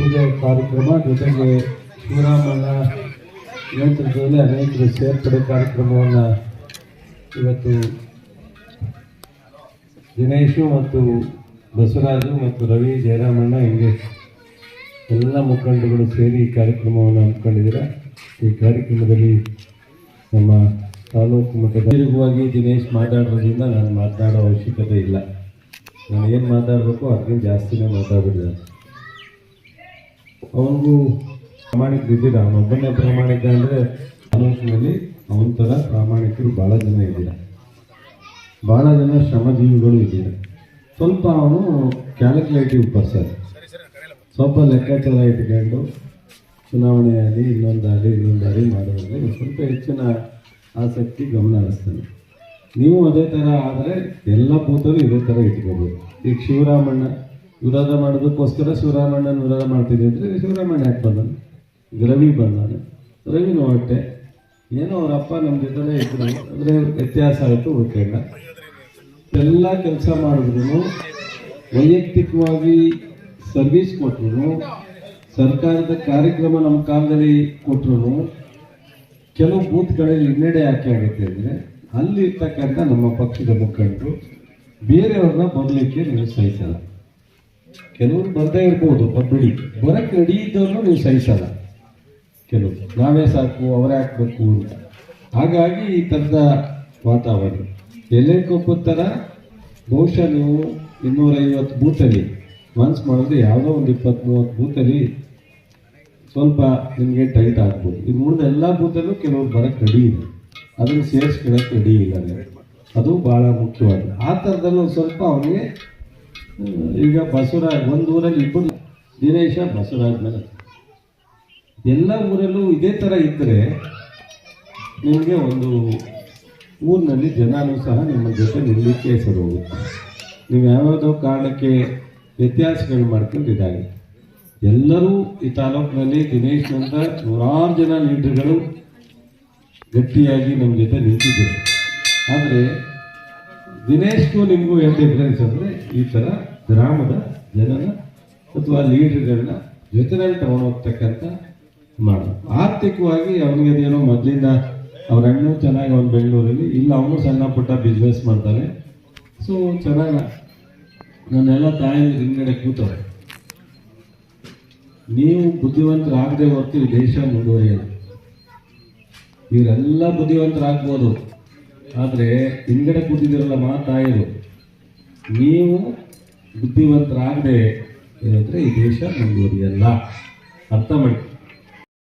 ಜೊತೆಗೆ ಶಿವರಾಮಣ್ಣ ನೇತೃತ್ವದಲ್ಲಿ ಅನೇಕರು ಸೇರ್ಪಡೆ ಕಾರ್ಯಕ್ರಮವನ್ನು ಇವತ್ತು ದಿನೇಶು ಮತ್ತು ಬಸವರಾಜು ಮತ್ತು ರವಿ ಜಯರಾಮಣ್ಣ, ಹಿಂಗೆ ಎಲ್ಲ ಮುಖಂಡರುಗಳು ಸೇರಿ ಈ ಕಾರ್ಯಕ್ರಮವನ್ನು ಹಮ್ಮಿಕೊಂಡಿದ್ದೀರ? ಈ ಕಾರ್ಯಕ್ರಮದಲ್ಲಿ ನಮ್ಮ ತಾಲೂಕು ಮತ್ತು ದೀರ್ಘವಾಗಿ ದಿನೇಶ್ ಮಾತಾಡೋದ್ರಿಂದ ನಾನು ಮಾತನಾಡೋ ಅವಶ್ಯಕತೆ ಇಲ್ಲ. ನಾನು ಏನು ಮಾತಾಡಬೇಕು ಅದಕ್ಕಿಂತ ಜಾಸ್ತಿನೇ ಮಾತಾಡ್ಬಿಟ್ಟಿದ್ದೆ ಅವನಿಗೂ ಪ್ರಾಮಾಣಿಕರಿದ್ದೀರ ಅವನೊಬ್ಬನೇ ಪ್ರಾಮಾಣಿಕ ಅಂದರೆ ತಾಲೂಕಿನಲ್ಲಿ ಅವನ ಥರ ಪ್ರಾಮಾಣಿಕರು ಭಾಳ ಜನ ಇದ್ದೀರ. ಭಾಳ ಜನ ಶ್ರಮಜೀವಿಗಳು ಇದ್ದೀರ. ಸ್ವಲ್ಪ ಅವನು ಕ್ಯಾಲ್ಕುಲೇಟಿವ್ ಪರ್ಸನ್ ಸ್ವಲ್ಪ ಲೆಕ್ಕಾಚಾರ ಇಟ್ಕೊಂಡು ಚುನಾವಣೆ ಆಗಲಿ ಇನ್ನೊಂದಾಗಲಿ ಮಾಡೋದ್ರಲ್ಲಿ ಸ್ವಲ್ಪ ಹೆಚ್ಚಿನ ಆಸಕ್ತಿ ಗಮನ ಹರಿಸ್ತಾನೆ. ನೀವು ಅದೇ ಥರ ಆದರೆ ಎಲ್ಲ ಬೂತಲ್ಲೂ ಇದೇ ಥರ ಇಟ್ಕೋಬೋದು. ಈಗ ಶಿವರಾಮಣ್ಣ ವಿರೋಧ ಮಾಡೋದಕ್ಕೋಸ್ಕರ ಶಿವರಾಮಣ್ಣನ ವಿರೋಧ ಮಾಡ್ತಿದ್ದೆ ಅಂದರೆ ಶಿವರಾಮಣ್ಣ ಯಾಕೆ ಬಂದನು? ರವಿ ಬಂದಾನೆ. ರವಿನೂ ಹೊಟ್ಟೆ. ಏನೋ ಅವರಪ್ಪ ನಮ್ಮ ಜೊತೆ ಇದ್ರು ಅಂದರೆ ವ್ಯತ್ಯಾಸ ಆಯಿತು ಉಳ್ಕೊಂಡ ಎಲ್ಲ ಕೆಲಸ ಮಾಡಿದ್ರು ವೈಯಕ್ತಿಕವಾಗಿ ಸರ್ವಿಸ್ ಕೊಟ್ಟರು ಸರ್ಕಾರದ ಕಾರ್ಯಕ್ರಮ ನಮ್ಮ ಕಾಲದಲ್ಲಿ ಕೊಟ್ಟರು ಕೆಲವು ಬೂತ್ಗಳಲ್ಲಿ ಹಿನ್ನಡೆ ಯಾಕೆ ಆಗುತ್ತೆ ಅಂದರೆ ಅಲ್ಲಿ ಇರ್ತಕ್ಕಂಥ ನಮ್ಮ ಪಕ್ಷದ ಮುಖಂಡರು ಬೇರೆಯವ್ರನ್ನ ಬರಲಿಕ್ಕೆ ನೀವು ಕೆಲವರು ಬರದೇ ಇರ್ಬೋದು ಬಿಡಿ. ಬರಕ್ಕೆ ರೆಡಿ ಇದ್ದವ್ರನ್ನೂ ನೀವು ಸಹಿಸಲ್ಲ. ಕೆಲವರು, ನಾವೇ ಸಾಕು, ಅವರೇ ಹಾಕ್ಬೇಕು ಅಂತ. ಹಾಗಾಗಿ ಈ ಥರದ ವಾತಾವರಣ. ಎಲೆ ಬಹುಶಃ ನೀವು ಇನ್ನೂರೈವತ್ತು ಬೂತಲ್ಲಿ ಮನ್ಸು ಮಾಡಿದ್ರೆ ಯಾವುದೋ ಒಂದು ಇಪ್ಪತ್ತು ಮೂವತ್ತು ಬೂತಲ್ಲಿ ಸ್ವಲ್ಪ ನಿಮಗೆ ಟೈಟ್ ಆಗ್ಬೋದು. ಇದು ಉಳಿದ ಎಲ್ಲ ಬೂತಲ್ಲೂ ಕೆಲವ್ರು ಬರಕ್ಕೆ ರೆಡಿ ಇದೆ ಅದನ್ನು ಸೇರಿಸ್ಕೊಳ್ಳೋಕೆ ರೆಡಿ ಇಲ್ಲ. ಅದು ಭಾಳ ಮುಖ್ಯವಾದ ಆ ಥರದಲ್ಲೂ ಸ್ವಲ್ಪ ಅವನಿಗೆ ಈಗ ಬಸವರಾಜ್, ಒಂದು ಊರಲ್ಲಿ ಇಬ್ಬರು ದಿನೇಶ, ಬಸವರಾಜ್ ಮೇಲೆ. ಎಲ್ಲ ಊರಲ್ಲೂ ಇದೇ ಥರ ಇದ್ದರೆ ನಿಮಗೆ ಒಂದು ಊರಿನಲ್ಲಿ ಜನನೂ ಸಹ ನಿಮ್ಮ ಜೊತೆ ನಿಲ್ಲಿಕ್ಕೆ ಹೆಸರು ಹೋಗುತ್ತೆ. ನೀವು ಯಾವ್ಯಾವುದೋ ಕಾರಣಕ್ಕೆ ವ್ಯತ್ಯಾಸಗಳು ಮಾಡ್ಕೊಂಡು ಇದಾಗಿದೆ ಎಲ್ಲರೂ ಈ ತಾಲೂಕಿನಲ್ಲಿ ದಿನೇಶ್ನಂತ ನೂರಾರು ಜನ ಲೀಡರ್ಗಳು ಗಟ್ಟಿಯಾಗಿ ನಮ್ಮ ಜೊತೆ ನಿಂತಿದ್ದರು. ಆದರೆ ದಿನೇಶ್ಗೂ ನಿಮಗೂ ಏನು ಡಿಫ್ರೆನ್ಸ್ ಅಂದರೆ ಈ ಥರ ಗ್ರಾಮದ ಜನನ ಅಥವಾ ಲೀಡರ್ಗಳನ್ನ ಜೊತೆನಲ್ಲಿ ತಗೊಂಡೋಗ್ತಕ್ಕಂಥ ಮಾಡೋದು ಆರ್ಥಿಕವಾಗಿ ಅವನಿಗೆ ಅದೇನೋ ಮೊದಲಿಂದ ಅವ್ರ ಹೆಣ್ಣು ಚೆನ್ನಾಗಿ ಅವನು ಬೆಂಗಳೂರಲ್ಲಿ, ಇಲ್ಲ ಅವನು ಸಣ್ಣ ಪುಟ್ಟ ಬಿಸ್ನೆಸ್ ಮಾಡ್ತಾನೆ. ಸೊ ಚೆನ್ನಾಗಿ ನನ್ನೆಲ್ಲ ತಾಯಿ ಹಿಂಗಡೆ ಕೂತವ್ರೆ. ನೀವು ಬುದ್ಧಿವಂತರಾಗದೆ ಹೊರತು ದೇಶ ಮುಂದುವರಿಯೋದು ಇವರೆಲ್ಲ ಬುದ್ಧಿವಂತರಾಗ್ಬೋದು. ಆದರೆ ಹಿಂದ್ಗಡೆ ಕೂತಿದ್ದೀರಲ್ಲ ಮಾತಾಯರು ನೀವು ಬುದ್ಧಿವಂತರಾಗದೆ ಇರೋದ್ರೆ ಈ ದೇಶ ಮುಂದುವರಿಯಲ್ಲ ಅರ್ಥ ಮಾಡಿ